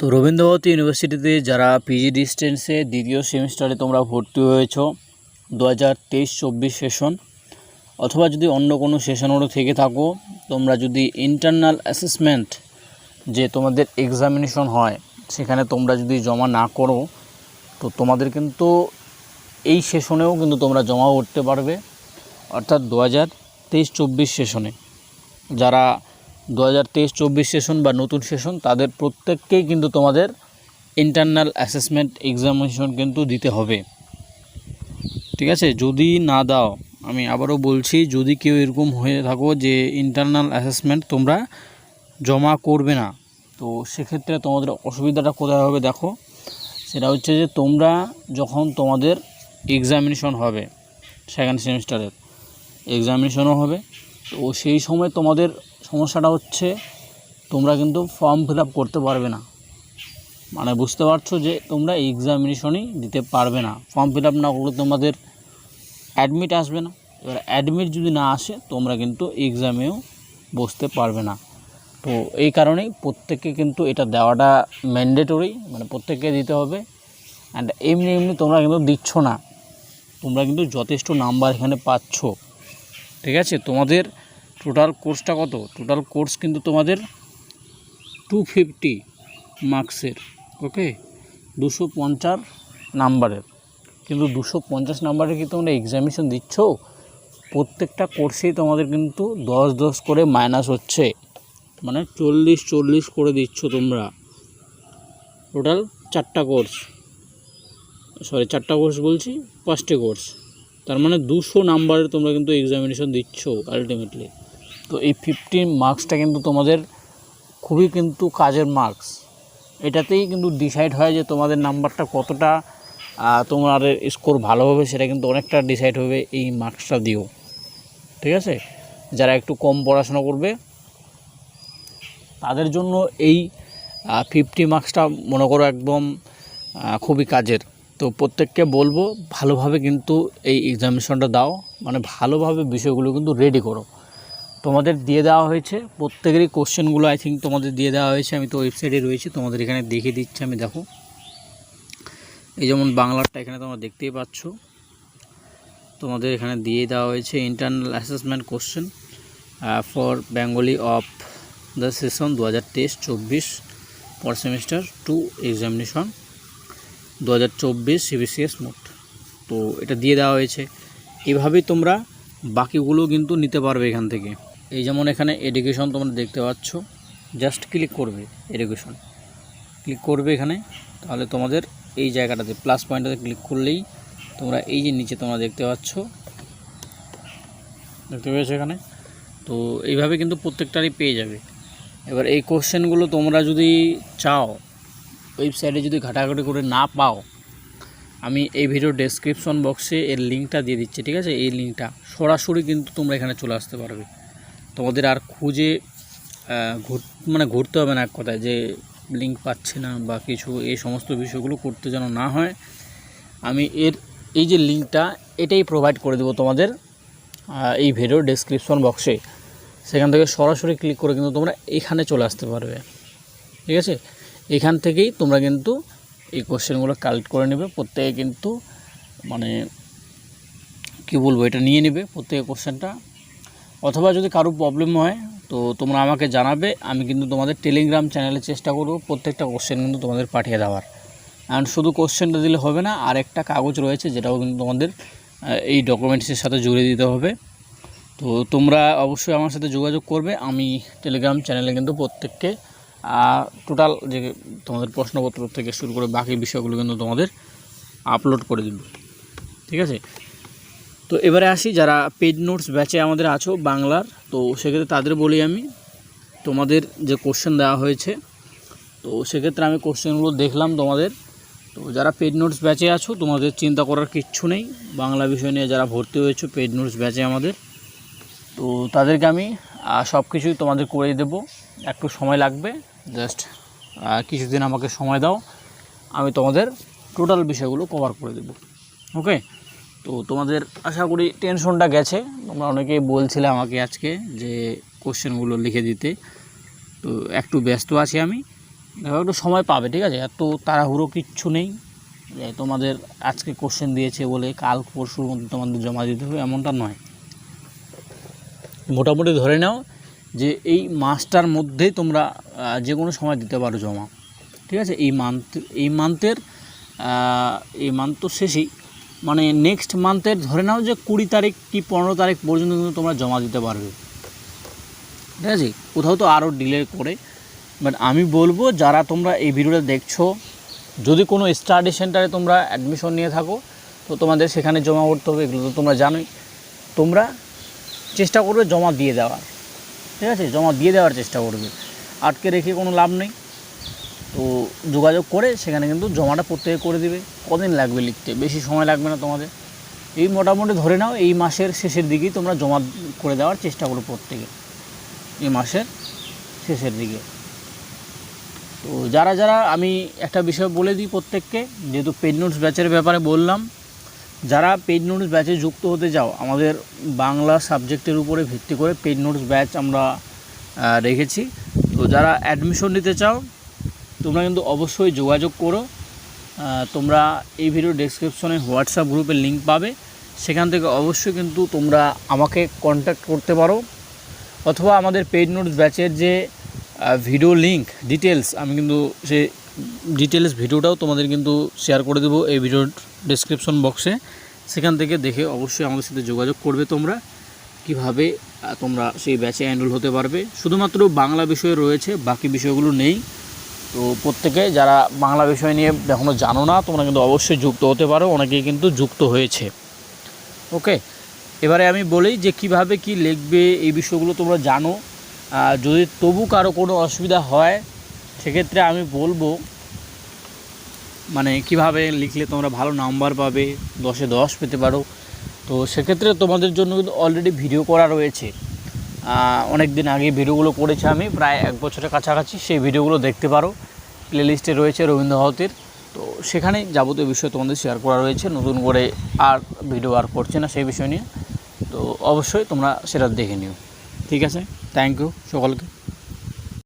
তো রবীন্দ্রভারতী ইউনিভার্সিটিতে যারা পিজি ডিস্টেন্সে দ্বিতীয় সেমিস্টারে তোমরা ভর্তি হয়েছ দু হাজার তেইশ চব্বিশ সেশন অথবা যদি অন্য কোনো সেশনেরও থেকে থাকো, তোমরা যদি ইন্টারনাল অ্যাসেসমেন্ট যে তোমাদের এক্সামিনেশন হয়, সেখানে তোমরা যদি জমা না করো, তো তোমাদের কিন্তু এই সেশনেও কিন্তু তোমরা জমা করতে পারবে, অর্থাৎ দু হাজার তেইশ চব্বিশ সেশনে যারা দু হাজার তেইশ চব্বিশ সেশন বা নতুন সেশন, তাদের প্রত্যেককেই কিন্তু তোমাদের ইন্টারনাল অ্যাসেসমেন্ট এক্সামিনেশন কিন্তু দিতে হবে। ঠিক আছে? যদি না দাও, আমি আবারও বলছি, যদি কেউ এরকম হয়ে থাকো যে ইন্টারনাল অ্যাসেসমেন্ট তোমরা জমা করবে না, তো সেক্ষেত্রে তোমাদের অসুবিধাটা কোথায় হবে দেখো? সেটা হচ্ছে যে তোমরা যখন তোমাদের এক্সামিনেশন হবে সেকেন্ড সেমিস্টারের এক্সামিনেশনও হবে, তো সেই সময় তোমাদের সমস্যাটা হচ্ছে তোমরা কিন্তু ফর্ম ফিল করতে পারবে না। মানে বুঝতে পারছ যে তোমরা এক্সামিনেশনই দিতে পারবে না। ফর্ম ফিল না করলে তোমাদের অ্যাডমিট আসবে না। এবার অ্যাডমিট যদি না আসে, তোমরা কিন্তু এক্সামেও বসতে পারবে না। তো এই কারণেই প্রত্যেককে কিন্তু এটা দেওয়াটা ম্যান্ডেটরি মানে প্রত্যেককে দিতে হবে। অ্যান্ড এমনি এমনি তোমরা কিন্তু দিচ্ছ না। তোমরা কিন্তু যথেষ্ট নাম্বার এখানে পাচ্ছ। ঠিক আছে? তোমাদের টোটাল কোর্সটা কত? টোটাল কোর্স কিন্তু তোমাদের টু ফিফটি মার্কসের ওকে দুশো পঞ্চাশ নাম্বারের কিন্তু দুশো পঞ্চাশ নাম্বারে কি তোমরা এক্সামিনেশন দিচ্ছ? প্রত্যেকটা কোর্সেই তোমাদের কিন্তু দশ দশ করে মাইনাস হচ্ছে। মানে চল্লিশ চল্লিশ করে দিচ্ছ তোমরা। টোটাল চারটা কোর্স সরি চারটা কোর্স বলছি, পাঁচটি কোর্স তার মানে দুশো নাম্বারের তোমরা কিন্তু এক্সামিনেশন দিচ্ছ আলটিমেটলি তো এই ফিফটিন মার্কসটা কিন্তু তোমাদের খুবই কিন্তু কাজের মার্কস এটাতেই কিন্তু ডিসাইড হয় যে তোমাদের নাম্বারটা কতটা তোমার স্কোর ভালো হবে, সেটা কিন্তু অনেকটা ডিসাইড হবে এই মার্কসটা দিও ঠিক আছে? যারা একটু কম পড়াশোনা করবে, তাদের জন্য এই ফিফটি মার্কসটা মনে করো একদম খুবই কাজের। তো প্রত্যেককে বলব, ভালোভাবে কিন্তু এই এক্সামিনেশনটা দাও। মানে ভালোভাবে বিষয়গুলো কিন্তু রেডি করো। তোমাদের দিয়ে দেওয়া হয়েছে। প্রত্যেকেরই কোশ্চেনগুলো আই থিঙ্ক তোমাদের দিয়ে দেওয়া হয়েছে। আমি তো ওয়েবসাইটে রয়েছি, তোমাদের এখানে দেখিয়ে দিচ্ছি আমি, দেখো। এই যেমন বাংলারটা এখানে তোমরা দেখতেই পাচ্ছ। তোমাদের এখানে দিয়ে দেওয়া হয়েছে internal assessment question for Bengali of the session দু হাজার তেইশ, চব্বিশ পর সেমিস্টার টু এক্সামিনেশন দু হাজার চব্বিশ সিবিসিএস মোট। তো এটা দিয়ে দেওয়া হয়েছে। এভাবেই তোমরা বাকিগুলো কিন্তু নিতে পারবে এখান থেকে। এই যেমন এখানে এডুকেশন তোমরা দেখতে পাচ্ছ জাস্ট ক্লিক করবে এডুকেশন ক্লিক করবে এখানে, তাহলে তোমাদের এই জায়গাটাতে প্লাস পয়েন্টটাতে ক্লিক করলেই তোমরা এই যে নিচে তোমরা দেখতে পাচ্ছ, দেখতে পেয়েছ এখানে? তো এইভাবে কিন্তু প্রত্যেকটারই পেয়ে যাবে। এবার এই কোশ্চেনগুলো তোমরা যদি চাও ওয়েবসাইটে যদি ঘাটাঘাটি করে না পাও, আমি এই ভিডিও ডেসক্রিপশন বক্সে এর লিঙ্কটা দিয়ে দিচ্ছি, ঠিক আছে? এই লিঙ্কটা সরাসরি কিন্তু তোমরা এখানে চলে আসতে পারবে। তোমাদের আর খুঁজে ঘুর মানে ঘুরতে হবে না এক কথায় যে লিঙ্ক পাচ্ছে না বা কিছু, এই সমস্ত বিষয়গুলো করতে যেন না হয়। আমি এর, এই যে লিঙ্কটা এটাই প্রোভাইড করে দেবো তোমাদের এই ভিডিও ডেসক্রিপশন বক্সে সেখান থেকে সরাসরি ক্লিক করে কিন্তু তোমরা এখানে চলে আসতে পারবে। ঠিক আছে? এখান থেকেই তোমরা কিন্তু এই কোশ্চেনগুলো কালেক্ট করে নেবে। প্রত্যেকে কিন্তু মানে কি বলব, এটা নিয়ে নেবে। প্রত্যেকে কোশ্চেনটা অথবা যদি কারও প্রবলেম হয়, তো তোমরা আমাকে জানাবে, আমি কিন্তু তোমাদের টেলিগ্রাম চ্যানেলে চেষ্টা করব, প্রত্যেকটা কোশ্চেন কিন্তু তোমাদের পাঠিয়ে দেওয়ার। অ্যান্ড শুধু কোশ্চেনটা দিলে হবে না, আর একটা কাগজ রয়েছে, যেটাও কিন্তু তোমাদের এই ডকুমেন্টসের সাথে জুড়ে দিতে হবে। তো তোমরা অবশ্যই আমার সাথে যোগাযোগ করবে, আমি টেলিগ্রাম চ্যানেলে কিন্তু প্রত্যেককে টোটাল যে তোমাদের প্রশ্নপত্র থেকে শুরু করে বাকি বিষয়গুলো কিন্তু তোমাদের আপলোড করে দিব। ঠিক আছে? তো এবারে আসি, যারা পেড নোটস ব্যাচে আমাদের আছো বাংলার, তো সেক্ষেত্রে তাদের বলি আমি, তোমাদের যে কোশ্চেন দেওয়া হয়েছে, তো সেক্ষেত্রে আমি কোশ্চেনগুলো দেখলাম তোমাদের। তো যারা পেড নোটস ব্যাচে আছো, তোমাদের চিন্তা করার কিচ্ছু নেই। বাংলা বিষয় নিয়ে যারা ভর্তি হয়েছো পেড নোটস ব্যাচে আমাদের, তো তাদেরকে আমি সব কিছুই তোমাদের করে দেবো। একটু সময় লাগবে জাস্ট কিছুদিন আমাকে সময় দাও। আমি তোমাদের টোটাল বিষয়গুলো কভার করে দেবো। ওকে তো তোমাদের আশা করি টেনশনটা গেছে। তোমরা অনেকেই বলছিলে আমাকে আজকে যে কোশ্চেনগুলো লিখে দিতে। তো একটু ব্যস্ত আছি আমি। একটু সময় পাবে, ঠিক আছে? এত তাড়াহুড়ো কিচ্ছু নেই। তোমাদের আজকে কোশ্চেন দিয়েছে বলে কাল পরশুর মধ্যে তোমাদের জমা দিতে হবে, এমনটা নয়। মোটামুটি ধরে নাও যে এই মাসটার মধ্যেই তোমরা যে কোনো সময় দিতে পারো জমা। ঠিক আছে? এই মান্থ এই মান্থের এই মান্থ তো শেষেই। মানে নেক্সট মান্থের ধরে নাও যে কুড়ি তারিখ কি পনেরো তারিখ পর্যন্ত কিন্তু তোমরা জমা দিতে পারবে। ঠিক আছে? কোথাও তো আরও ডিলে করে। বাট আমি বলব, যারা তোমরা এই ভিডিওটা দেখছ, যদি কোনো স্টাডি সেন্টারে তোমরা অ্যাডমিশন নিয়ে থাকো, তো তোমাদের সেখানে জমা করতে হবে, এগুলো তো তোমরা জানোই। তোমরা চেষ্টা করবে জমা দিয়ে দেওয়ার। ঠিক আছে? জমা দিয়ে দেওয়ার চেষ্টা করবে। আটকে রেখে কোনো লাভ নেই। তো যোগাযোগ করে সেখানে কিন্তু জমাটা প্রত্যেকে করে দিবে। কদিন লাগবে লিখতে? বেশি সময় লাগবে না তোমাদের? এই মোটামুটি ধরে নাও, এই মাসের শেষের দিকেই তোমরা জমা করে দেওয়ার চেষ্টা করো প্রত্যেকে। এই মাসের শেষের দিকে। তো যারা যারা আমি একটা বিষয় বলে দিই প্রত্যেককে, যেহেতু পেড নোটস ব্যাচের ব্যাপারে বললাম, যারা পেড নোটস ব্যাচে যুক্ত হতে যাও আমাদের বাংলা সাবজেক্টের উপরে ভিত্তি করে পেড নোটস ব্যাচ আমরা রেখেছি। তো যারা অ্যাডমিশন নিতে চাও তোমরা কিন্তু অবশ্যই যোগাযোগ করো। তোমরা এই ভিডিও ডেসক্রিপশনে হোয়াটসঅ্যাপ গ্রুপের লিঙ্ক পাবে। সেখান থেকে অবশ্যই কিন্তু তোমরা আমাকে কন্ট্যাক্ট করতে পারো। অথবা আমাদের পেড নোটস ব্যাচের যে ভিডিও লিঙ্ক ডিটেলস আমি কিন্তু সে ডিটেলস ভিডিওটাও তোমাদের কিন্তু শেয়ার করে দেবো এই ভিডিওর ডেসক্রিপশন বক্সে সেখান থেকে দেখে অবশ্যই আমাদের সাথে যোগাযোগ করবে তোমরা। কীভাবে তোমরা সেই ব্যাচে অ্যানরোল হতে পারবে। শুধুমাত্র বাংলা বিষয় রয়েছে, বাকি বিষয়গুলো নেই। তো প্রত্যেকে যারা বাংলা বিষয় নিয়ে এখনও জানো না, তোমরা কিন্তু অবশ্যই যুক্ত হতে পারো, অনেকেই কিন্তু যুক্ত হয়েছে। ওকে? এবারে আমি বলি যে কীভাবে কি লিখবে, এই বিষয়গুলো তোমরা জানো। যদি তবু কারও কোনো অসুবিধা হয়, সেক্ষেত্রে আমি বলব মানে কীভাবে লিখলে তোমরা ভালো নাম্বার পাবে, দশে দশ পেতে পারো। তো সেক্ষেত্রে তোমাদের জন্য কিন্তু অলরেডি ভিডিও করা রয়েছে। অনেক দিন আগে ভিডিওগুলো করেছি আমি, প্রায় এক বছরের কাছাকাছি সেই ভিডিওগুলো দেখতে পারো। প্লেলিস্টে রয়েছে রবীন্দ্র ভারতীর। তো সেখানেই যাবতীয় বিষয় তোমাদের শেয়ার করা রয়েছে, নতুন করে আর ভিডিও আর করছে না সেই বিষয় নিয়ে। তো অবশ্যই তোমরা সেটা দেখে নিও। ঠিক আছে? থ্যাংক ইউ সকলকে।